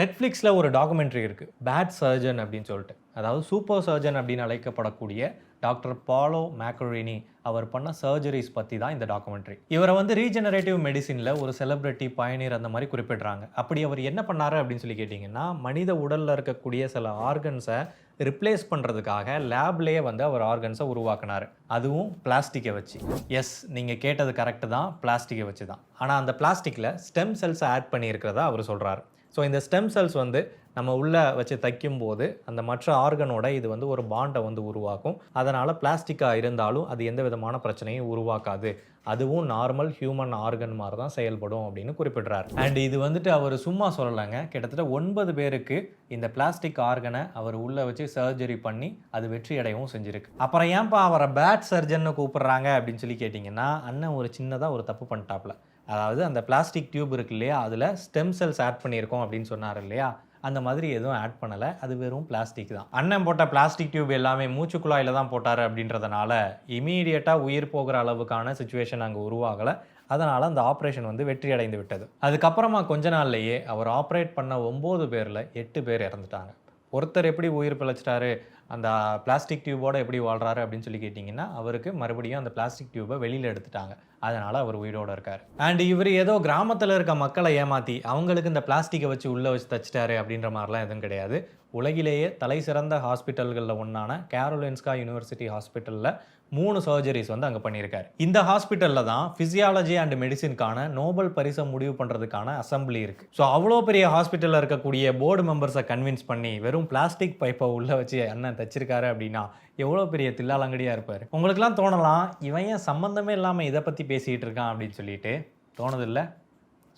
நெட்ஃப்ளிக்ஸில் ஒரு டாக்குமெண்ட்ரி இருக்குது பேட் சர்ஜன் அப்படின்னு சொல்லிட்டு. அதாவது சூப்பர் சர்ஜன் அப்படின்னு அழைக்கப்படக்கூடிய டாக்டர் பாலோ மேக்கரினி அவர் பண்ண சர்ஜரிஸ் பற்றி தான் இந்த டாக்குமெண்ட்ரி இவரை வந்து ரீஜெனரேட்டிவ் மெடிசினில் ஒரு செலிபிரிட்டி பயனீர் அந்த மாதிரி குறிப்பிடுறாங்க. அப்படி அவர் என்ன பண்ணார் அப்படின்னு சொல்லி கேட்டிங்கன்னா மனித உடலில் இருக்கக்கூடிய சில ஆர்கன்ஸை ரிப்ளேஸ் பண்ணுறதுக்காக லேப்லேயே வந்து அவர் ஆர்கன்ஸை உருவாக்குனார். அதுவும் பிளாஸ்டிக்கை வச்சு. எஸ் நீங்கள் கேட்டது கரெக்டு தான். பிளாஸ்டிக்கை வச்சு தான். ஆனால் அந்த பிளாஸ்டிக்கில் ஸ்டெம் செல்ஸை ஆட் பண்ணியிருக்கிறதா அவர் சொல்கிறார் ஸோ இந்த ஸ்டெம் செல்ஸ் வந்து நம்ம உள்ளே வச்சு தைக்கும் போது அந்த மற்ற ஆர்கனோட இது வந்து ஒரு பாண்டை வந்து உருவாக்கும். அதனால் பிளாஸ்டிக்காக இருந்தாலும் அது எந்த விதமான பிரச்சனையும் உருவாக்காது. அதுவும் நார்மல் ஹியூமன் ஆர்கன் மாதிரி தான் செயல்படும் அப்படின்னு குறிப்பிடுறாரு. அண்ட் இது வந்துட்டு அவர் சும்மா சொல்லலைங்க. கிட்டத்தட்ட ஒன்பது பேருக்கு இந்த பிளாஸ்டிக் ஆர்கனை அவர் உள்ளே வச்சு சர்ஜரி பண்ணி அது வெற்றி அடையவும் செஞ்சிருக்கு. அப்புறம் ஏன்பா அவரை பேட் சர்ஜன்னு கூப்பிடுறாங்க அப்படின்னு சொல்லி கேட்டிங்கன்னா அண்ணன் ஒரு சின்னதாக ஒரு தப்பு பண்ணிட்டாப்ல அதாவது அந்த பிளாஸ்டிக் டியூப் இருக்கு இல்லையா அதில் ஸ்டெம் செல்ஸ் ஆட் பண்ணியிருக்கோம் அப்படின்னு சொன்னார் இல்லையா அந்த மாதிரி எதுவும் ஆட் பண்ணலை. அது வெறும் பிளாஸ்டிக் தான். அண்ணன் போட்ட பிளாஸ்டிக் டியூப் எல்லாமே மூச்சு குழாயில் தான் போட்டார் அப்படின்றதுனால இமீடியட்டாக உயிர் போகிற அளவுக்கான சுச்சுவேஷன் அங்கே உருவாகலை. அதனால் அந்த ஆப்ரேஷன் வந்து வெற்றி அடைந்து விட்டது. அதுக்கப்புறமா கொஞ்ச நாள்லேயே அவர் ஆப்ரேட் பண்ண ஒம்பது பேரில் எட்டு பேர் இறந்துட்டாங்க. ஒருத்தர் எப்படி உயிர் பிழைச்சிட்டாரு அந்த பிளாஸ்டிக் டியூபோட எப்படி வாழ்கிறாரு அப்படின்னு சொல்லி கேட்டிங்கன்னா அவருக்கு மறுபடியும் அந்த பிளாஸ்டிக் டியூபை வெளியில் எடுத்துட்டாங்க. அதனால் அவர் உயிரோட இருக்கார். அண்ட் இவர் ஏதோ கிராமத்தில் இருக்க மக்களை ஏமாற்றி அவங்களுக்கு இந்த பிளாஸ்டிக்கை வச்சு உள்ளே வச்சு தச்சிட்டாரு அப்படின்ற மாதிரிலாம் எதுவும் கிடையாது. உலகிலேயே தலை சிறந்த ஹாஸ்பிட்டல்களில் ஒன்றான கேரோலின்ஸ்கா யூனிவர்சிட்டி ஹாஸ்பிட்டலில் மூணு சர்ஜரிஸ் வந்து அங்கே பண்ணியிருக்காரு. இந்த ஹாஸ்பிட்டலில் தான் ஃபிசியாலஜி அண்ட் மெடிசின்கான நோபல் பரிசை முடிவு பண்ணுறதுக்கான அசம்பிளி இருக்குது ஸோ அவ்வளோ பெரிய ஹாஸ்பிட்டலில் இருக்கக்கூடிய போர்டு மெம்பர்ஸை கன்வின்ஸ் பண்ணி வெறும் பிளாஸ்டிக் பைப்பை உள்ளே வச்சு அண்ணன் தச்சிருக்காரு அப்படின்னா எவ்வளோ பெரிய தில்லாலங்கடியாக இருப்பார். உங்களுக்குலாம் தோணலாம் இவன் ஏன் சம்மந்தமே இல்லாமல் இதை பற்றி பேசிகிட்டு இருக்கான் அப்படின்னு சொல்லிட்டு தோணுதில்ல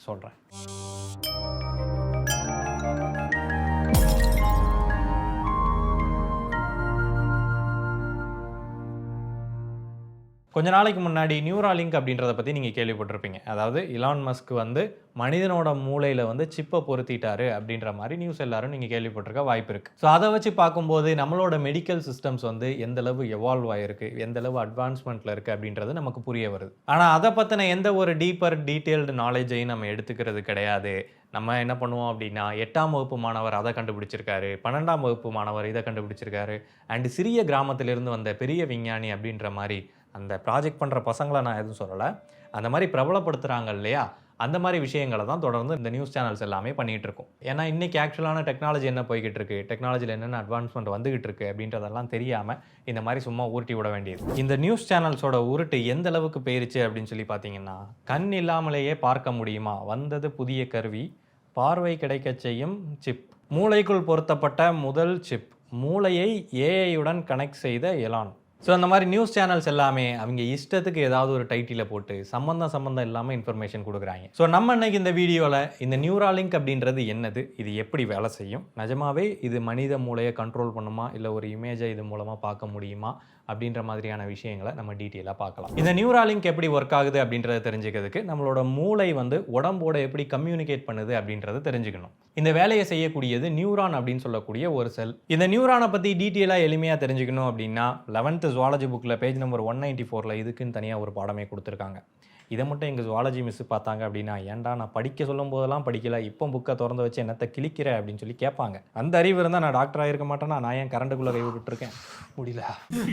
சொல்கிறேன் கொஞ்ச நாளைக்கு முன்னாடி நியூராலிங்க் அப்படின்றத பற்றி நீங்கள் கேள்விப்பட்டிருப்பீங்க. அதாவது இலான் மஸ்க் வந்து மனிதனோட மூளையில் வந்து சிப்பை பொருத்திட்டாரு அப்படின்ற மாதிரி நியூஸ் எல்லாரும் நீங்கள் கேள்விப்பட்டிருக்க வாய்ப்பு இருக்குது ஸோ அதை வச்சு பார்க்கும்போது நம்மளோட மெடிக்கல் சிஸ்டம்ஸ் வந்து எந்த அளவு எவால்வ் ஆகிருக்கு எந்த அளவு அட்வான்ஸ்மெண்ட்டில் இருக்குது அப்படின்றது நமக்கு புரிய வருது. ஆனால் அதை பற்றின எந்த ஒரு டீப்பர் டீட்டெயில்டு நாலேஜையும் நம்ம எடுத்துக்கிறது கிடையாது. நம்ம என்ன பண்ணுவோம் அப்படின்னா எட்டாம் வகுப்பு மாணவர் அதை கண்டுபிடிச்சிருக்காரு பன்னெண்டாம் வகுப்பு மாணவர் இதை கண்டுபிடிச்சிருக்காரு அண்ட் சிறிய கிராமத்திலிருந்து வந்த பெரிய விஞ்ஞானி அப்படின்ற மாதிரி அந்த ப்ராஜெக்ட் பண்ணுற பசங்களை நான் எதுவும் சொல்லலை. அந்த மாதிரி பிரபலப்படுத்துகிறாங்க இல்லையா? அந்த மாதிரி விஷயங்களை தான் தொடர்ந்து இந்த நியூஸ் சேனல்ஸ் எல்லாமே பண்ணிகிட்டு இருக்கோம். ஏன்னா இன்றைக்கி ஆக்சுவலான டெக்னாலஜி என்ன போய்கிட்டு இருக்கு? டெக்னாலஜியில் என்னென்ன அட்வான்ஸ்மெண்ட் வந்துகிட்டு இருக்கு அப்படின்றதெல்லாம் தெரியாமல் இந்த மாதிரி சும்மா உருட்டி விட வேண்டியது. இந்த நியூஸ் சேனல்ஸோட உருட்டு எந்த அளவுக்கு போயிருச்சு அப்படின்னு சொல்லி பார்த்தீங்கன்னா கண் இல்லாமலேயே பார்க்க முடியுமா? வந்தது புதிய கருவி. பார்வை கிடைக்க செய்யும் சிப் மூளைக்குள் பொருத்தப்பட்ட முதல் சிப் மூளையை ஏஐயுடன் கனெக்ட் செய்த எலான் ஸோ அந்த மாதிரி நியூஸ் சேனல்ஸ் எல்லாமே அவங்க இஷ்டத்துக்கு ஏதாவது ஒரு டைட்டிலை போட்டு சம்மந்தம் சம்மந்தம் இல்லாமல் இன்ஃபர்மேஷன் கொடுக்குறாங்க. ஸோ நம்ம இன்னைக்கு இந்த வீடியோவில் இந்த நியூராலிங்க் அப்படின்றது என்னது? இது எப்படி வேலை செய்யும்? நிஜமாவே இது மனித மூளையை கண்ட்ரோல் பண்ணுமா? இல்லை ஒரு இமேஜை இது மூலமாக பார்க்க முடியுமா? அப்படின்ற மாதிரியான விஷயங்களை நம்ம டீட்டெயிலாக பார்க்கலாம். இந்த நியூராலிங்க் எப்படி ஒர்க் ஆகுது அப்படின்றத தெரிஞ்சுக்கிறதுக்கு நம்மளோட மூளை வந்து உடம்போட எப்படி கம்யூனிகேட் பண்ணுது அப்படின்றத தெரிஞ்சுக்கணும். இந்த வேலையை செய்யக்கூடியது நியூரான் அப்படின்னு சொல்லக்கூடிய ஒரு செல் இந்த நியூரானை பற்றி டீட்டெயிலாக எளிமையாக தெரிஞ்சுக்கணும் அப்படின்னா லெவன்த்து ஜுவாலஜி புக்கில் பேஜ் நம்பர் ஒன் நைன்ட்டி ஃபோரில் இதுக்குன்னு தனியாக ஒரு பாடமே கொடுத்துருக்காங்க. இதை மட்டும் எங்கள் ஜுவாலஜி மிஸ் பார்த்தாங்க அப்படின்னா ஏன்டா நான் படிக்க சொல்லும் போதெல்லாம் படிக்கல இப்போ புக்கை திறந்து வச்சு என்னத்தை கிழிக்கிற அப்படின்னு சொல்லி கேட்பாங்க. அந்த அறிவு இருந்தால் நான் டாக்டர் ஆகிருக்க மாட்டேன்னா நான் ஏன் கரண்ட்டுக்குள்ளே கை விட்டுருக்கேன் முடியல.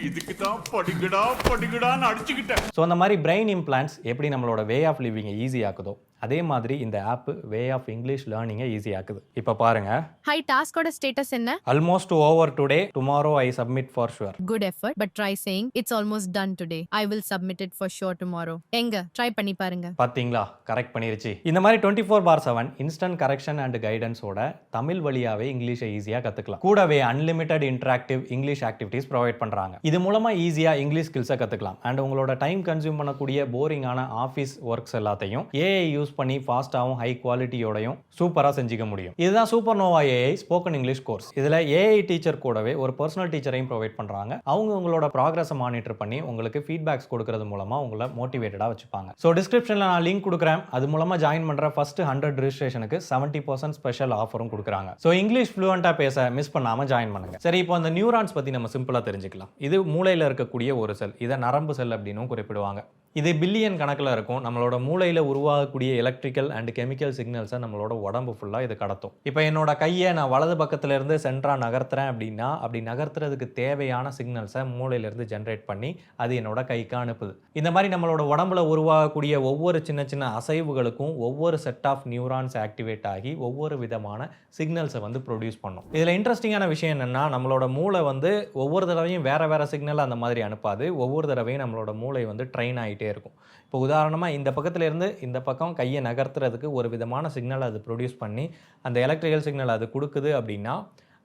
இதுக்கு தான் படிக்கடா படிக்கடான்னு அடிச்சுக்கிட்டேன். ஸோ அந்த மாதிரி பிரெயின் இம்ப்ளான்ட்ஸ் எப்படி நம்மளோட வே ஆஃப் லிவிங்கை ஈஸி ஆக்குதோ அதே மாதிரி இந்த ஆப் வே ஆஃப் இங்கிலீஷ் லேர்னிங்கை ஈஸி ஆக்குது. இப்போ பாருங்க. ஹை டாஸ்கோட ஸ்டேட்டஸ் என்ன? Almost over today tomorrow I submit for sure good effort but try saying it's almost done today I will submit it for sure tomorrow எங்க? Try பண்ணி பாருங்க. பார்த்தீங்களா கரெக்ட் பண்ணிருச்சு. இந்த மாதிரி twenty four by seven instant correction and கைடன்ஸோட Tamil வழியாவே இங்கிலீஷை ஈஸியாக கற்றுக்கலாம் கூடவே unlimited interactive English activities provide பண்ணுறாங்க இது மூலமாக ஈஸியாக இங்கிலீஷ் ஸ்கில்ஸை கற்றுக்கலாம் அண்ட் உங்களோட டைம் கன்சியூம் பண்ணக்கூடிய போரிங்கான ஆஃபீஸ் ஒர்க்ஸ் எல்லாத்தையும் ஏஐ யூஸ் பண்ணி ஃபாஸ்ட்டாகவும் ஹை குவாலிட்டியோடையும் சூப்பராக செஞ்சுக்க முடியும். இதுதான் super Nova AI spoken English course இதில் ஏஐ டீச்சர் கூடவே ஒரு பர்சனல் டீச்சரையும் ப்ரொவைட் பண்ணுறாங்க அவங்க உங்களோட ப்ராக்ரஸை மானிட்டர் பண்ணி உங்களுக்கு ஃபீட்பேக்ஸ் கொடுக்கறது மூலமாக உங்களை மோட்டிவேட்டடாக வச்சுப்பாங்க. ஸோ டிஸ்கிரிப்ஷனில் நான் லிங்க் கொடுக்குறேன். அது மூலமாக ஜாயின் பண்ணுற ஃபர்ஸ்ட் ஹண்ட்ரட் ரிஜிஸ்ட்ரேஷனுக்கு செவன்ட்டி பர்சன்ட் ஸ்பெஷல் ஆஃபரும் கொடுக்குறாங்க. ஸோ இங்கிலீஷ் ஃப்ளூவெண்ட்டாக பேச மிஸ் பண்ணாமல் ஜாயின் பண்ணுங்க. சரி இப்போ அந்த நியூரான்ஸ் பற்றி நம்ம சிம்பிளாக தெரிஞ்சுக்கலாம். இது மூளையில் இருக்கக்கூடிய ஒரு செல் இதை நரம்பு செல் அப்படின்னும் குறிப்பிடுவாங்க. இது பில்லியன் கணக்கில் இருக்கும். நம்மளோட மூளையில் உருவாகக்கூடிய எலக்ட்ரிக்கல் அண்ட் கெமிக்கல் சிக்னல்ஸை நம்மளோட உடம்பு ஃபுல்லாக இது கடத்தும். இப்போ என்னோட கையை நான் வலது பக்கத்துலேருந்து சென்ட்ராக நகர்த்துறேன் அப்படின்னா அப்படி நகர்த்துறதுக்கு தேவையான சிக்னல்ஸை மூளையிலேருந்து ஜென்ரேட் பண்ணி அது என்னோட கைக்கு அனுப்புது. இந்த மாதிரி நம்மளோட உடம்புல உருவாகக்கூடிய ஒவ்வொரு சின்ன சின்ன அசைவுகளுக்கும் ஒவ்வொரு செட் ஆஃப் நியூரான்ஸ் ஆக்டிவேட் ஆகி ஒவ்வொரு விதமான சிக்னல்ஸை வந்து ப்ரொடியூஸ் பண்ணும். இதில் இன்ட்ரெஸ்டிங்கான விஷயம் என்னென்னா நம்மளோட மூளை வந்து ஒவ்வொரு தடவையும் வேறு வேறு சிக்னல் அந்த மாதிரி அனுப்பாது. ஒவ்வொரு தடவையும் நம்மளோட மூளை வந்து ட்ரெயின் ஆகிட்டு இருக்கும். இப்போ உதாரணமாக இந்த பக்கத்துலேருந்து இந்த பக்கம் கையை நகர்த்துறதுக்கு ஒரு விதமான சிக்னல் அது ப்ரொடியூஸ் பண்ணி அந்த எலக்ட்ரிக்கல் சிக்னல் அது கொடுக்குது அப்படின்னா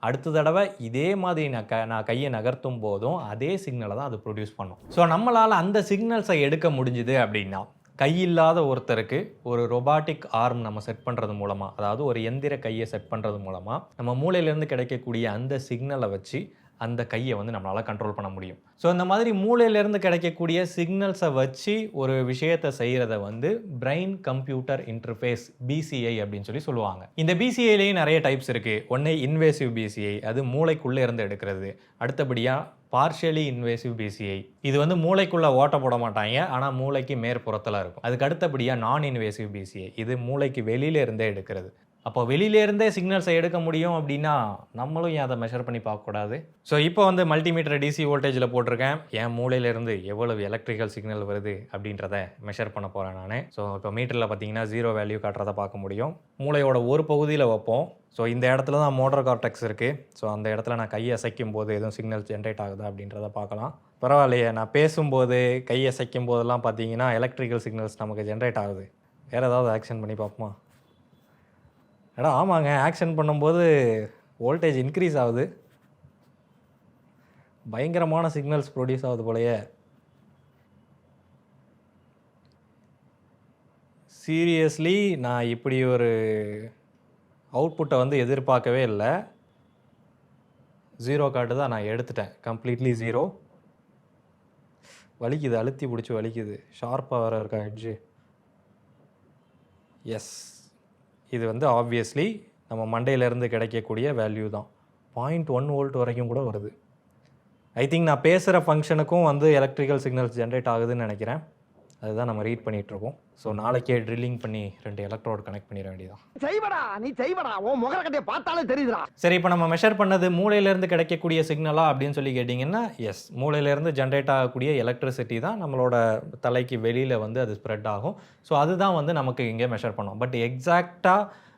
அடுத்த தடவை இதே மாதிரி நான் க நான் கையை நகர்த்தும் போதும் அதே சிக்னலை தான் அது ப்ரொடியூஸ் பண்ணும். ஸோ நம்மளால் அந்த சிக்னல்ஸை எடுக்க முடிஞ்சுது அப்படின்னா கையில்லாத ஒருத்தருக்கு ஒரு ரொபாட்டிக் ஆர்ம் நம்ம செட் பண்ணுறது மூலமாக அதாவது ஒரு எந்திர கையை செட் பண்ணுறது மூலமாக நம்ம மூளையிலேருந்து கிடைக்கக்கூடிய அந்த சிக்னலை வச்சு அந்த கையை வந்து நம்மளால் கண்ட்ரோல் பண்ண முடியும். ஸோ இந்த மாதிரி மூளையிலேருந்து கிடைக்கக்கூடிய சிக்னல்ஸை வச்சு ஒரு விஷயத்தை செய்கிறத வந்து பிரெயின் கம்ப்யூட்டர் இன்டர்ஃபேஸ் பிசிஐ அப்படின்னு சொல்லி சொல்லுவாங்க. இந்த பிசிஐலேயும் நிறைய டைப்ஸ் இருக்குது ஒன்று இன்வேசிவ் பிசிஐ அது மூளைக்குள்ளே இருந்து எடுக்கிறது. அடுத்தபடியாக பார்ஷியலி இன்வேசிவ் பிசிஐ இது வந்து மூளைக்குள்ளே ஓட்ட போட மாட்டாங்க ஆனால் மூளைக்கு மேற்புறத்தில் இருக்கும். அதுக்கு அடுத்தபடியாக நான் இன்வேசிவ் பிசிஐ இது மூளைக்கு வெளியில இருந்தே எடுக்கிறது. அப்போ வெளியிலேருந்தே சிக்னல்ஸை எடுக்க முடியும் அப்படின்னா நம்மளும் ஏன் அதை மெஷர் பண்ணி பார்க்கக்கூடாது? ஸோ இப்போ வந்து மல்டிமீட்டர் டிசி வோல்டேஜில் போட்டிருக்கேன். என் மூளையிலேருந்து எவ்வளவு எலக்ட்ரிக்கல் சிக்னல் வருது அப்படின்றத மெஷர் பண்ண போகிறேன் நான். ஸோ இப்போ மீட்டரில் பார்த்தீங்கன்னா ஜீரோ வேல்யூ காட்டுறதை பார்க்க முடியும். மூளையோட ஒரு பகுதியில் வைப்போம். ஸோ இந்த இடத்துல தான் மோட்டர் கார்டெக்ஸ் இருக்குது ஸோ அந்த இடத்துல நான் கையை அசைக்கும் போது எதுவும் சிக்னல் ஜென்ரேட் ஆகுதா அப்படின்றத பார்க்கலாம். பரவாயில்லையே நான் பேசும்போது கையை அசைக்கும் போதெல்லாம் பார்த்தீங்கன்னா எலக்ட்ரிக்கல் சிக்னல்ஸ் நமக்கு ஜென்ரேட் ஆகுது. வேறு ஏதாவது ஆக்ஷன் பண்ணி பார்ப்போமா? எடா ஆமாங்க. ஆக்ஷன் பண்ணும்போது வோல்டேஜ் இன்க்ரீஸ் ஆகுது. பயங்கரமான சிக்னல்ஸ் ப்ரொடியூஸ் ஆகுது போலயே. சீரியஸ்லி நான் இப்படி ஒரு அவுட்புட்டை வந்து எதிர்பார்க்கவே இல்லை. ஜீரோ கார்டு தான் நான் எடுத்துட்டேன். கம்ப்ளீட்லி ஜீரோ வலிக்குது அழுத்தி பிடிச்சி வலிக்குது. ஷார்ப்பாக வேறு இருக்கா ஹெட்ஜு எஸ் இது வந்து ஆப்வியஸ்லி நம்ம மண்டையிலேருந்து கிடைக்கக்கூடிய வேல்யூ தான். பாயிண்ட் ஒன் வோல்ட் வரைக்கும் கூட வருது. ஐ திங்க் நான் பேசுகிற ஃபங்க்ஷனுக்கும் வந்து எலக்ட்ரிக்கல் சிக்னல்ஸ் ஜென்ரேட் ஆகுதுன்னு நினைக்கிறேன். அதுதான் நம்ம ரீட் பண்ணிகிட்ருக்கோம் ஸோ நாளைக்கே ட்ரில்லிங் பண்ணி ரெண்டு எலக்ட்ரோட் கனெக்ட் பண்ணிட வேண்டியதான் செய்வடா நீ செய்வடா. உன் முகர கட்டைய பார்த்தாலே தெரியுதுடா. சரி இப்போ நம்ம மெஷர் பண்ணது மூளையிலேருந்து கிடைக்கக்கூடிய சிக்னலா அப்படின்னு சொல்லி கேட்டிங்கன்னா எஸ் மூளையிலேருந்து ஜென்ரேட் ஆகக்கூடிய எலக்ட்ரிசிட்டி தான் நம்மளோட தலைக்கு வெளியில் வந்து அது ஸ்ப்ரெட் ஆகும். ஸோ அதுதான் வந்து நமக்கு இங்கே மெஷர் பண்ணோம். பட் எக்ஸாக்டாக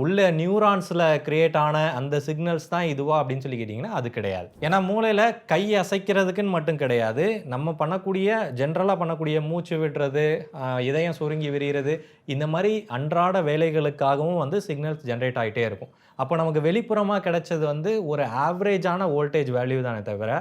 உள்ள நியூரான்ஸில் கிரியேட் ஆன அந்த சிக்னல்ஸ் தான் இதுவா அப்படின்னு சொல்லி கேட்டிங்கன்னா அது கிடையாது. ஏன்னா மூளையில் கை அசைக்கிறதுக்குன்னு மட்டும் கிடையாது. நம்ம பண்ணக்கூடிய ஜென்ரலாக பண்ணக்கூடிய மூச்சு விடுறது இதயம் சுருங்கி விரிகிறது இந்த மாதிரி அன்றாட வேலைகளுக்காகவும் வந்து சிக்னல்ஸ் ஜென்ரேட் ஆகிட்டே இருக்கும். அப்போ நமக்கு வெளிப்புறமாக கிடைச்சது வந்து ஒரு ஆவரேஜான வோல்டேஜ் வேல்யூ தானே தவிர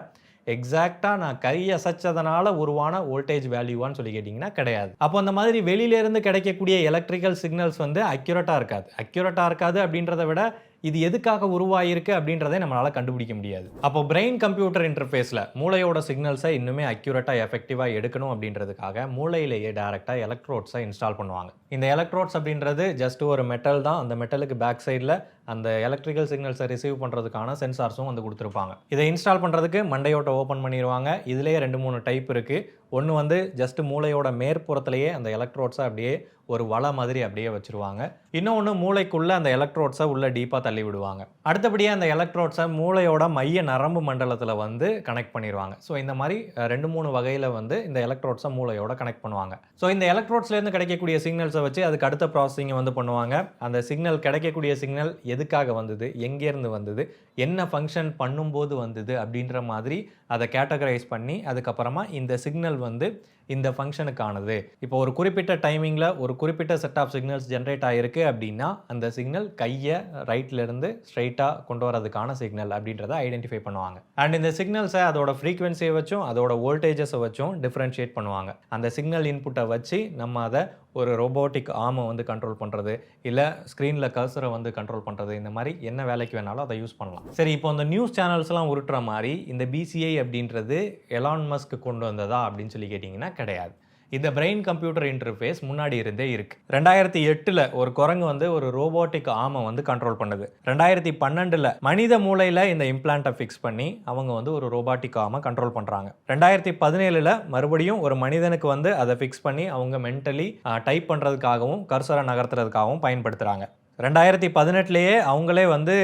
எக்ஸாக்டாக நான் கை அசைச்சதுனால உருவான வோல்டேஜ் வேல்யூவான்னு சொல்லி கேட்டிங்கன்னா கிடையாது. அப்போ அந்த மாதிரி வெளியிலேருந்து கிடைக்கக்கூடிய எலக்ட்ரிக்கல் சிக்னல்ஸ் வந்து அக்யூரேட்டாக இருக்காது. அக்யூரேட்டாக இருக்காது அப்படின்றத விட இது எதுக்காக உருவாயிருக்கு அப்படின்றதை நம்மளால் கண்டுபிடிக்க முடியாது. அப்போ பிரெயின் கம்ப்யூட்டர் இன்டர்ஃபேஸில் மூளையோட சிக்னல்ஸை இன்னுமே அக்யூரேட்டாக எஃபெக்டிவாக எடுக்கணும் அப்படின்றதுக்காக மூளையிலேயே டேரெக்டாக எலக்ட்ரோட்ஸை இன்ஸ்டால் பண்ணுவாங்க. இந்த எலக்ட்ரோட்ஸ் அப்படின்றது ஜஸ்ட் ஒரு மெட்டல் தான். அந்த மெட்டலுக்கு பேக் சைடில் அந்த எலக்ட்ரிக்கல் சிக்னல்ஸை ரிசீவ் பண்ணுறதுக்கான சென்சார்ஸும் வந்து கொடுத்துருப்பாங்க. இதை இன்ஸ்டால் பண்ணுறதுக்கு மண்டையோட்டை ஓப்பன் பண்ணிடுவாங்க. இதுலேயே ரெண்டு மூணு டைப் இருக்குது ஒன்று வந்து ஜஸ்ட் மூளையோட மேற்புறத்துலேயே அந்த எலக்ட்ரோட்ஸை அப்படியே ஒரு வலை மாதிரி அப்படியே வச்சுருவாங்க. இன்னொன்று மூளைக்குள்ளே அந்த எலக்ட்ரோட்ஸை உள்ளே டீப்பாக தள்ளி விடுவாங்க. அடுத்தபடியாக அந்த எலக்ட்ரோட்ஸை மூளையோட மைய நரம்பு மண்டலத்தில் வந்து கனெக்ட் பண்ணிடுவாங்க. ஸோ இந்த மாதிரி ரெண்டு மூணு வகையில் வந்து இந்த எலக்ட்ரோட்ஸை மூளையோட கனெக்ட் பண்ணுவாங்க. ஸோ இந்த எலக்ட்ரோட்ஸ்லேருந்து கிடைக்கக்கூடிய சிக்னல்ஸை வச்சு அதுக்கு அடுத்த ப்ராசஸிங்கை வந்து பண்ணுவாங்க. அந்த சிக்னல் கிடைக்கக்கூடிய சிக்னல் எதுக்காக வந்தது? எங்கேருந்து வந்தது? என்ன ஃபங்க்ஷன் பண்ணும்போது வந்தது? அப்படின்ற மாதிரி அதை கேட்டகரைஸ் பண்ணி அதுக்கப்புறமா இந்த சிக்னல் வந்து இந்த ஃபங்க்ஷனுக்கானது இப்போ ஒரு குறிப்பிட்ட டைமிங்கில் ஒரு குறிப்பிட்ட செட் ஆஃப் சிக்னல்ஸ் ஜென்ரேட் ஆகிருக்கு அப்படின்னா அந்த சிக்னல் கையை ரைட்லேருந்து ஸ்ட்ரைட்டாக கொண்டு வரதுக்கான சிக்னல் அப்படின்றத ஐடென்டிஃபை பண்ணுவாங்க. அண்ட் இந்த சிக்னல்ஸை அதோட ஃப்ரீக்வன்சியை வச்சும் அதோட வோல்டேஜஸை வச்சும் டிஃப்ரென்ஷியேட் பண்ணுவாங்க. அந்த சிக்னல் இன்புட்டை வச்சு நம்ம அதை ஒரு ரோபோட்டிக் ஆமை வந்து கண்ட்ரோல் பண்ணுறது இல்லை ஸ்க்ரீனில் கர்சரை வந்து கண்ட்ரோல் பண்ணுறது இந்த மாதிரி என்ன வேலைக்கு வேணாலும் அதை யூஸ் பண்ணலாம். சரி இப்போ அந்த நியூஸ் சேனல்ஸ்லாம் உருட்டுற மாதிரி இந்த பிசிஐ அப்படின்றது எலான் மஸ்க் கொண்டு வந்ததா அப்படின்னு சொல்லி கேட்டிங்கன்னா கிடையாது. இந்த பிரெயின் கம்ப்யூட்டர் இன்டர்ஃபேஸ் முன்னாடி இருந்தே இருக்கு. ரெண்டாயிரத்தி எட்டில் ஒரு குரங்கு வந்து ஒரு ரோபோட்டிக் ஆமை வந்து கண்ட்ரோல் பண்ணுது. ரெண்டாயிரத்தி பன்னெண்டில் மனித மூளையில் இந்த இம்ப்ளான்ட்டை ஃபிக்ஸ் பண்ணி அவங்க வந்து ஒரு ரோபாட்டிக் ஆமை கண்ட்ரோல் பண்ணுறாங்க ரெண்டாயிரத்தி பதினேழில் மறுபடியும் ஒரு மனிதனுக்கு வந்து அதை ஃபிக்ஸ் பண்ணி அவங்க மென்டலி டைப் பண்ணுறதுக்காகவும் கர்சரை நகர்த்துறதுக்காகவும் பயன்படுத்துகிறாங்க ரெண்டாயிரத்தி பதினெட்டுலேயே அவங்களே வந்து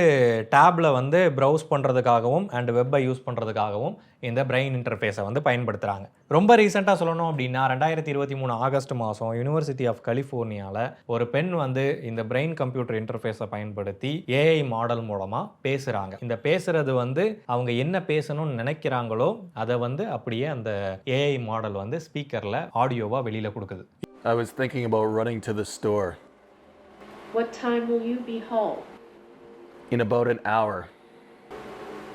டேப்பில் வந்து ப்ரௌஸ் பண்ணுறதுக்காகவும் அண்ட் வெப்பை யூஸ் பண்ணுறதுக்காகவும் இந்த பிரெயின் இன்டர்ஃபேஸை வந்து பயன்படுத்துகிறாங்க ரொம்ப ரீசெண்டாக சொல்லணும் அப்படின்னா ரெண்டாயிரத்தி இருபத்தி மூணு ஆகஸ்ட் மாதம் யூனிவர்சிட்டி ஆஃப் கலிஃபோர்னியாவில் ஒரு பெண் வந்து இந்த பிரெயின் கம்ப்யூட்டர் இன்டர்ஃபேஸை பயன்படுத்தி ஏஐ மாடல் மூலமாக பேசுகிறாங்க இந்த பேசுகிறது வந்து அவங்க என்ன பேசணும்னு நினைக்கிறாங்களோ அதை வந்து அப்படியே அந்த ஏஐ மாடல் வந்து ஸ்பீக்கரில் ஆடியோவாக வெளியில் கொடுக்குது. I was thinking about running to the store. What time will you be home? in about an hour.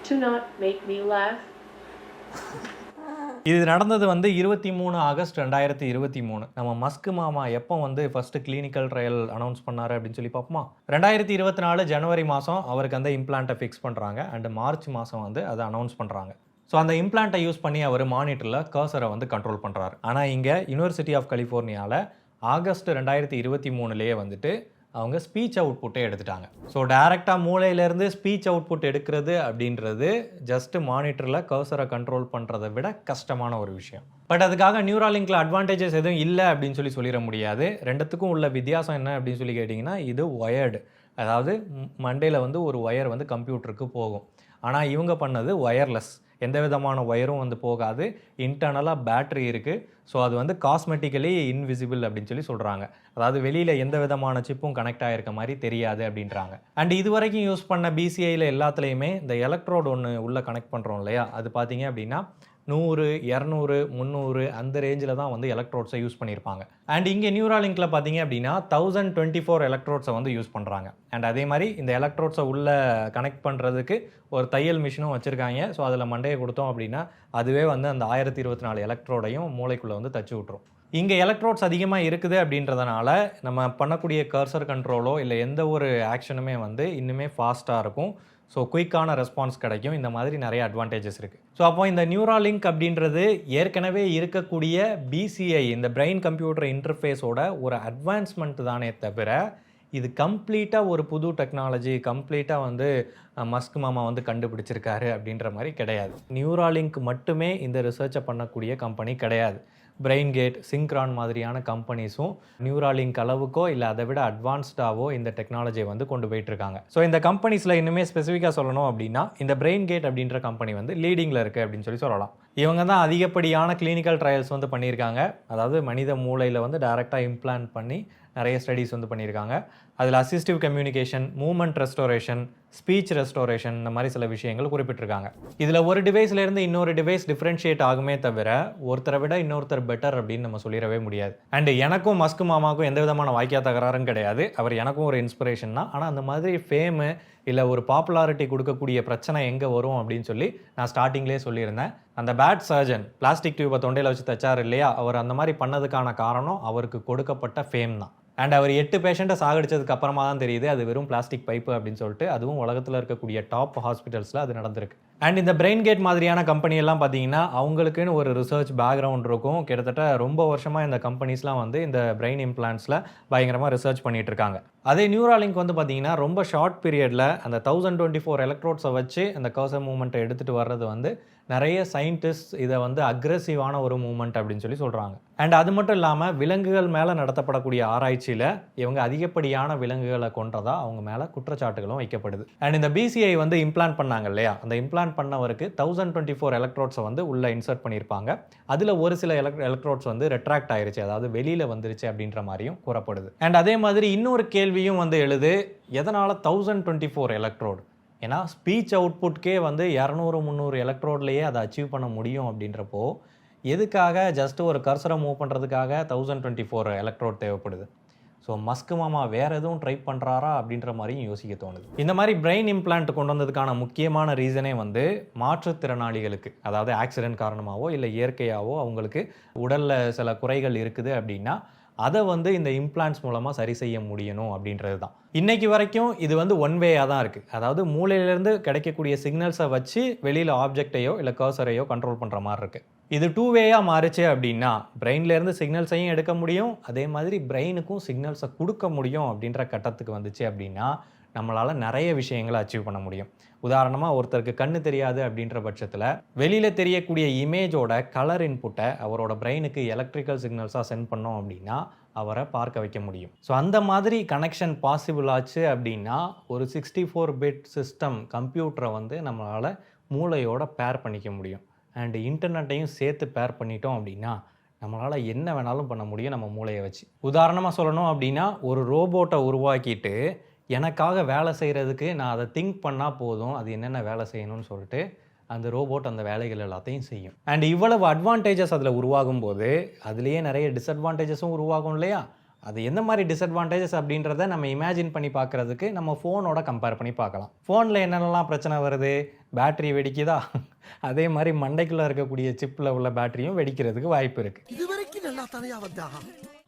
To not make me laugh? இது நடந்தது வந்து இருபத்தி மூணு ஆகஸ்ட் ரெண்டாயிரத்தி இருபத்தி மூணு நம்ம மஸ்க் மாமா எப்போ வந்து ஃபர்ஸ்ட் கிளினிக்கல் ட்ரையல் அனௌன்ஸ் பண்ணாரு அப்படின்னு சொல்லி பார்ப்போமா ரெண்டாயிரத்தி இருபத்தி நாலு ஜனவரி மாதம் அவருக்கு அந்த இம்ப்ளான்ட்டை ஃபிக்ஸ் பண்ணுறாங்க அண்ட் மார்ச் மாதம் வந்து அதை அனௌன்ஸ் பண்ணுறாங்க ஸோ அந்த இம்ப்ளான்ட்டை யூஸ் பண்ணி அவர் மானிட்டரில் கர்சரை வந்து கண்ட்ரோல் பண்ணுறாரு ஆனால் இங்கே யுனிவர்சிட்டி ஆஃப் கலிஃபோர்னியாவில் ஆகஸ்ட் ரெண்டாயிரத்தி இருபத்தி மூணுலேயே வந்துட்டு அவங்க ஸ்பீச் அவுட்புட்டே எடுத்துட்டாங்க. ஸோ டைரெக்டாக மூளையிலேருந்து ஸ்பீச் அவுட்புட் எடுக்கிறது அப்படின்றது ஜஸ்ட்டு மானிட்டரில் கர்சரை கண்ட்ரோல் பண்ணுறதை விட கஷ்டமான ஒரு விஷயம். பட் அதுக்காக நியூராலிங்கில் அட்வான்டேஜஸ் எதுவும் இல்லை அப்படின்னு சொல்லி சொல்லிட முடியாது. ரெண்டுத்துக்கும் உள்ள வித்தியாசம் என்ன அப்படின்னு சொல்லி கேட்டிங்கன்னா இது ஒயர்டு அதாவது மண்டேல வந்து ஒரு ஒயர் வந்து கம்ப்யூட்டருக்கு போகும். ஆனால் இவங்க பண்ணது ஒயர்லெஸ் எந்த விதமான ஒயரும் வந்து போகாது. இன்டர்னலாக பேட்ரி இருக்குது ஸோ அது வந்து காஸ்மெட்டிக்கலி இன்விசிபிள் அப்படின்னு சொல்லி சொல்கிறாங்க அதாவது வெளியில் எந்த விதமான சிப்பும் கனெக்ட் ஆகிருக்க மாதிரி தெரியாது அப்படின்றாங்க. அண்ட் இது வரைக்கும் யூஸ் பண்ண பிசிஐயில் எல்லாத்துலேயுமே இந்த எலக்ட்ரோடு ஒன்று உள்ளே கனெக்ட் பண்ணுறோம் இல்லையா? அது பார்த்தீங்க அப்படின்னா நூறு இரநூறு முந்நூறு அந்த ரேஞ்சில் தான் வந்து எலக்ட்ரோட்ஸை யூஸ் பண்ணியிருப்பாங்க. அண்ட் இங்கே நியூராலிங்கில் பார்த்தீங்க அப்படின்னா தௌசண்ட் டுவெண்ட்டி ஃபோர் எலக்ட்ரோட்ஸை வந்து யூஸ் பண்ணுறாங்க அண்ட் அதே மாதிரி இந்த எலக்ட்ரோட்ஸை உள்ளே கனெக்ட் பண்ணுறதுக்கு ஒரு தையல் மிஷினும் வச்சுருக்காங்க. ஸோ அதில் மண்டையை கொடுத்தோம் அப்படின்னா அதுவே வந்து அந்த ஆயிரத்தி இருபத்தி நாலு எலக்ட்ரோடையும் மூளைக்குள்ளே வந்து தச்சு விட்ரும் இங்கே எலக்ட்ரோட்ஸ் அதிகமாக இருக்குது அப்படின்றதுனால நம்ம பண்ணக்கூடிய கர்சர் கண்ட்ரோலோ இல்லை எந்த ஒரு ஆக்ஷனுமே வந்து இன்னுமே ஃபாஸ்ட்டாக இருக்கும். ஸோ குயிக்கான ரெஸ்பான்ஸ் கிடைக்கும். இந்த மாதிரி நிறைய அட்வான்டேஜஸ் இருக்குது ஸோ அப்போ இந்த நியூராலிங்க் அப்படின்றது ஏற்கனவே இருக்கக்கூடிய பிசிஐ இந்த பிரெயின் கம்ப்யூட்டர் இன்டர்ஃபேஸோட ஒரு அட்வான்ஸ்மெண்ட் தானே தவிர இது கம்ப்ளீட்டாக ஒரு புது டெக்னாலஜி கம்ப்ளீட்டாக வந்து மஸ்க் மாமா வந்து கண்டுபிடிச்சிருக்காரு அப்படின்ற மாதிரி கிடையாது. நியூராலிங்க் மட்டுமே இந்த ரிசர்ச்சை பண்ணக்கூடிய கம்பெனி கிடையாது. பிரெயின் கேட் சிங்க்ரான் மாதிரியான கம்பெனிஸும் நியூராலிங்க் அளவுக்கோ இல்லை அதை விட அட்வான்ஸ்டாவோ இந்த டெக்னாலஜியை வந்து கொண்டு போயிட்டு இருக்காங்க ஸோ இந்த கம்பெனிஸில் இன்னுமே ஸ்பெசிஃபிக்காக சொல்லணும் அப்படின்னா இந்த பிரெயின் கேட் அப்படின்ற கம்பெனி வந்து லீடிங்கில் இருக்குது அப்படின்னு சொல்லி சொல்லலாம். இவங்க தான் அதிகப்படியான கிளினிக்கல் ட்ரையல்ஸ் வந்து பண்ணியிருக்காங்க. அதாவது மனித மூளையில் வந்து டேரெக்டாக இம்ப்ளான்ட் பண்ணி நிறைய ஸ்டடீஸ் வந்து பண்ணியிருக்காங்க. அதில் assistive communication movement restoration speech restoration இந்த மாதிரி சில விஷயங்கள் குறிப்பிட்டிருக்காங்க. இதில் ஒரு டிவைஸ்லேருந்து இன்னொரு டிவைஸ் டிஃப்ரென்ஷியேட் ஆகுமே தவிர ஒருத்தரை விட இன்னொருத்தர் பெட்டர் அப்படின்னு நம்ம சொல்லிடவே முடியாது. அண்டு எனக்கும் மஸ்கு மாமாவுக்கும் எந்த விதமான வாய்க்கா தகராறும் கிடையாது. அவர் எனக்கும் ஒரு இன்ஸ்பிரேஷன் தான். ஆனால் அந்த மாதிரி ஃபேமு இல்லை ஒரு பாப்புலாரிட்டி கொடுக்கக்கூடிய பிரச்சனை எங்கே வரும் அப்படின்னு சொல்லி நான் ஸ்டார்டிங்லேயே சொல்லியிருந்தேன். அந்த பேட் சர்ஜன் பிளாஸ்டிக் டியூபை தொண்டையில் வச்சு தச்சார் இல்லையா? அவர் அந்த மாதிரி பண்ணதுக்கான காரணம் அவருக்கு கொடுக்கப்பட்ட ஃபேம் தான். அண்ட் அவர் எட்டு பேஷண்ட்டை சாகடிச்சதுக்கு அப்புறமா தான் தெரியுது அது வெறும் பிளாஸ்டிக் பைப்பு அப்படின்னு சொல்லிட்டு அதுவும் உலகத்தில் இருக்கக்கூடிய டாப் ஹாஸ்பிட்டல்ஸில் அது நடந்திருக்கு. அண்ட் இந்த பிரெயின் கேட் மாதிரியான கம்பெனியெல்லாம் எல்லாம் பார்த்தீங்கன்னா அவங்களுக்குன்னு ஒரு ரிசர்ச் பேக்ரவுண்ட் இருக்கும். கிட்டத்தட்ட ரொம்ப வருஷமாக இந்த கம்பெனிஸ்லாம் வந்து இந்த பிரெயின் இம்ப்ளான்ஸில் பயங்கரமாக ரிசர்ச் பண்ணிகிட்டு இருக்காங்க. அதே நியூராலிங்க் வந்து பார்த்தீங்கன்னா ரொம்ப ஷார்ட் பீரியடில் அந்த தௌசண்ட் டுவெண்ட்டி ஃபோர் எலக்ட்ரோட்ஸை வச்சு அந்த கர்சர் மூமெண்ட்டை எடுத்துகிட்டு வர்றது வந்து நிறைய சயின்டிஸ்ட் இதை வந்து அக்ரெசிவான ஒரு மூமெண்ட் அப்படின்னு சொல்லி சொல்கிறாங்க அண்ட் அது மட்டும் இல்லாமல் விலங்குகள் மேலே நடத்தப்படக்கூடிய ஆராய்ச்சியில் இவங்க அதிகப்படியான விலங்குகளை கொன்றதா அவங்க மேலே குற்றச்சாட்டுகளும் வைக்கப்படுது. அண்ட் இந்த பிசிஐ வந்து இம்ப்ளான்ட் பண்ணாங்க இல்லையா? அந்த இம்ப்ளான்ட் பண்ணவருக்கு தௌசண்ட் டுவெண்ட்டி ஃபோர் எலக்ட்ரோட்ஸை வந்து உள்ளே இன்சர்ட் பண்ணியிருப்பாங்க. அதில் ஒரு சில எலக்ட் எலக்ட்ரோட்ஸ் வந்து ரெட்ராக்ட் ஆயிருச்சு. அதாவது வெளியில் வந்துருச்சு அப்படின்ற மாதிரியும் கூறப்படுது. அண்ட் அதே மாதிரி இன்னொரு கேள்வியும் வந்து எழுது எதனால் தௌசண்ட் டுவெண்ட்டி ஃபோர் எலக்ட்ரோடு ஏன்னா ஸ்பீச் அவுட்புட்கே வந்து இரநூறு முந்நூறு எலக்ட்ரோட்லேயே அதை அச்சீவ் பண்ண முடியும் அப்படின்றப்போ எதுக்காக ஜஸ்ட் ஒரு கர்சரை மூவ் பண்ணுறதுக்காக தௌசண்ட் டுவெண்ட்டி ஃபோர் எலக்ட்ரோட் தேவைப்படுது? ஸோ மஸ்க் மாமா வேறு எதுவும் ட்ரை பண்ணுறாரா அப்படின்ற மாதிரியும் யோசிக்க தோணுது. இந்த மாதிரி பிரெயின் இம்ப்ளான்ட் கொண்டு வந்ததுக்கான முக்கியமான ரீசனே வந்து மாற்றுத்திறனாளிகளுக்கு அதாவது ஆக்சிடென்ட் காரணமாகவோ இல்லை இயற்கையாகவோ அவங்களுக்கு உடலில் சில குறைகள் இருக்குது அப்படின்னா அதை வந்து இந்த இம்ப்ளான்ஸ் மூலமாக சரி செய்ய முடியணும் அப்படின்றது தான் இன்னைக்கு வரைக்கும் இது வந்து ஒன் வேயாக தான் இருக்குது அதாவது மூளையிலேருந்து கிடைக்கக்கூடிய சிக்னல்ஸை வச்சு வெளியில் ஆப்ஜெக்டையோ இல்லை கர்சரையோ கண்ட்ரோல் பண்ணுற மாதிரி இருக்குது இது டூ வேயாக மாறுச்சு அப்படின்னா பிரெயின்லேருந்து சிக்னல்ஸையும் எடுக்க முடியும். அதே மாதிரி பிரெயினுக்கும் சிக்னல்ஸை கொடுக்க முடியும் அப்படின்ற கட்டத்துக்கு வந்துச்சு அப்படின்னா நம்மளால் நிறைய விஷயங்களை அச்சீவ் பண்ண முடியும். உதாரணமாக ஒருத்தருக்கு கண்ணு தெரியாது அப்படின்ற பட்சத்தில் வெளியில் தெரியக்கூடிய இமேஜோட கலர் இன்புட்டை அவரோட பிரெயினுக்கு எலக்ட்ரிக்கல் சிக்னல்ஸாக சென்ட் பண்ணோம் அப்படின்னா அவரை பார்க்க வைக்க முடியும். ஸோ அந்த மாதிரி கனெக்ஷன் பாசிபிள் ஆச்சு அப்படின்னா ஒரு சிக்ஸ்டி ஃபோர் பிட் சிஸ்டம் கம்ப்யூட்டரை வந்து நம்மளால் மூளையோட பேர் பண்ணிக்க முடியும். அண்டு இன்டர்நெட்டையும் சேர்த்து பேர் பண்ணிட்டோம் அப்படின்னா நம்மளால் என்ன வேணாலும் பண்ண முடியும் நம்ம மூளையை வச்சு. உதாரணமாக சொல்லணும் அப்படின்னா ஒரு ரோபோட்டை உருவாக்கிட்டு எனக்காக வேலை செய்கிறதுக்கு நான் அதை திங்க் பண்ணால் போதும். அது என்னென்ன வேலை செய்யணும்னு சொல்லிட்டு அந்த ரோபோட் அந்த வேலைகள் எல்லாத்தையும் செய்யும். அண்ட் இவ்வளவு அட்வான்டேஜஸ் அதில் உருவாகும் போது அதுலேயே நிறைய டிஸ்அட்வான்டேஜஸும் உருவாகும் இல்லையா? அது எந்த மாதிரி டிஸ்அட்வான்டேஜஸ் அப்படின்றத நம்ம இமேஜின் பண்ணி பார்க்குறதுக்கு நம்ம ஃபோனோட கம்பேர் பண்ணி பார்க்கலாம். ஃபோனில் என்னென்னலாம் பிரச்சனை வருது? பேட்டரி வெடிக்குதா? அதே மாதிரி மண்டைக்குள்ளே இருக்கக்கூடிய சிப்பில் உள்ள பேட்டரியும் வெடிக்கிறதுக்கு வாய்ப்பு இருக்குது இது வரைக்கும் நல்லா தனியாக வந்தா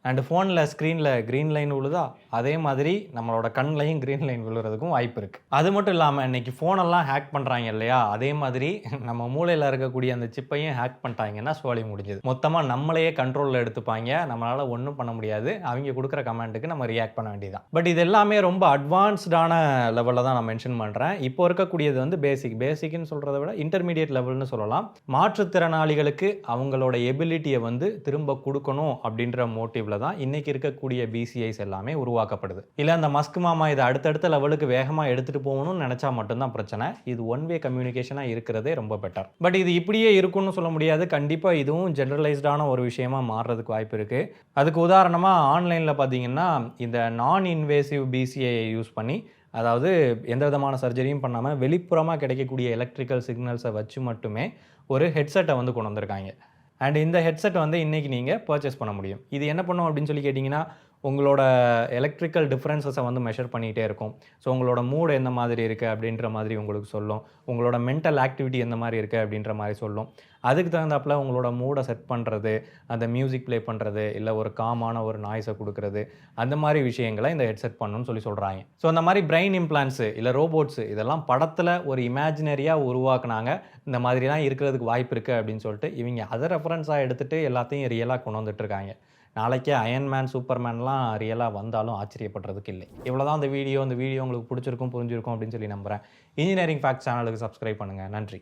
அண்டு ஃபோனில் ஸ்க்ரீனில் க்ரீன் லைன் விழுதா அதே மாதிரி நம்மளோட கண்லையும் க்ரீன் லைன் விழுறதுக்கும் வாய்ப்பு இருக்குது அது மட்டும் இல்லாமல் இன்றைக்கி ஃபோனெல்லாம் ஹேக் பண்ணுறாங்க இல்லையா? அதே மாதிரி நம்ம மூளையில் இருக்கக்கூடிய அந்த சிப்பையும் ஹேக் பண்ணிட்டாங்கன்னா சோழி முடிஞ்சது. மொத்தமாக நம்மளையே கண்ட்ரோலில் எடுத்துப்பாங்க. நம்மளால் ஒன்றும் பண்ண முடியாது. அவங்க கொடுக்குற கமெண்ட்டுக்கு நம்ம ரியாக்ட் பண்ண வேண்டியதான் பட் இது எல்லாமே ரொம்ப அட்வான்ஸ்டான லெவலில் தான் நான் மென்ஷன் பண்ணுறேன் இப்போ இருக்கக்கூடியது வந்து பேசிக் பேசிக்னு சொல்கிறத விட இன்டர்மீடியட் லெவல்னு சொல்லலாம். மாற்றுத்திறனாளிகளுக்கு அவங்களோட எபிலிட்டியை வந்து திரும்ப கொடுக்கணும் அப்படின்ற மோட்டிவ் தான் இன்னைக்கு இருக்கக்கூடிய பிசிஐஸ் எல்லாமே உருவாக்கப்படுது. இல்லை அந்த மஸ்க் மாமா இதை அடுத்தடுத்த லெவலுக்கு வேகமாக எடுத்துகிட்டு போகணும்னு நினச்சா மட்டும்தான் பிரச்சனை. இது ஒன் வே கம்யூனிகேஷனாக இருக்கிறதே ரொம்ப பெட்டர் பட் இது இப்படியே இருக்கும்னு சொல்ல முடியாது. கண்டிப்பாக இதுவும் ஜென்ரலைஸ்டான ஒரு விஷயமா மாறுறதுக்கு வாய்ப்பு இருக்குது அதுக்கு உதாரணமாக ஆன்லைனில் பார்த்தீங்கன்னா இந்த நான் இன்வேசிவ் பிசிஐ யூஸ் பண்ணி அதாவது எந்த விதமான சர்ஜரியும் பண்ணாமல் வெளிப்புறமாக கிடைக்கக்கூடிய எலக்ட்ரிக்கல் சிக்னல்ஸை வச்சு மட்டுமே ஒரு ஹெட்செட்டை வந்து கொண்டு வந்திருக்காங்க. அண்ட் இந்த ஹெட்செட் வந்து இன்றைக்கி நீங்கள் பர்ச்சேஸ் பண்ண முடியும். இது என்ன பண்ணும் அப்படின்னு சொல்லி கேட்டிங்கன்னா உங்களோட எலக்ட்ரிக்கல் டிஃப்ரென்சஸை வந்து மெஷர் பண்ணிகிட்டே இருக்கும். ஸோ உங்களோட மூடு எந்த மாதிரி இருக்குது அப்படின்ற மாதிரி உங்களுக்கு சொல்லும். உங்களோட மென்டல் ஆக்டிவிட்டி எந்த மாதிரி இருக்குது அப்படின்ற மாதிரி சொல்லும். அதுக்கு தகுந்தாப்புல உங்களோட மூடை செட் பண்ணுறது அந்த மியூசிக் ப்ளே பண்ணுறது இல்லை ஒரு காமான ஒரு நாய்ஸை கொடுக்குறது அந்த மாதிரி விஷயங்களை இந்த ஹெட்செட் பண்ணணும்னு சொல்லி சொல்கிறாங்க ஸோ அந்த மாதிரி பிரெயின் இம்ப்ளான்ஸு இல்லை ரோபோட்ஸு இதெல்லாம் படத்தில் ஒரு இமேஜினரியாக உருவாக்குனாங்க. இந்த மாதிரிலாம் இருக்கிறதுக்கு வாய்ப்பு இருக்குது அப்படின்னு சொல்லிட்டு இவங்க அதை ரெஃபரன்ஸாக எடுத்துகிட்டு எல்லாத்தையும் ரியலாக கொண்டு வந்துட்டுருக்காங்க நாளைக்கே அயன்மேன் சூப்பர்மேன்லாம் ரியலாக வந்தாலும் ஆச்சரியப்படுறதுக்கு இல்லை. இவ்வளோ தான் அந்த வீடியோ அந்த வீடியோ உங்களுக்கு பிடிச்சிருக்கும் புரிஞ்சிருக்கும் அப்படின்னு சொல்லி நம்புகிறேன் இன்ஜினியரிங் ஃபேக்ட் சேனலுக்கு சப்ஸ்கிரைப் பண்ணுங்கள் நன்றி.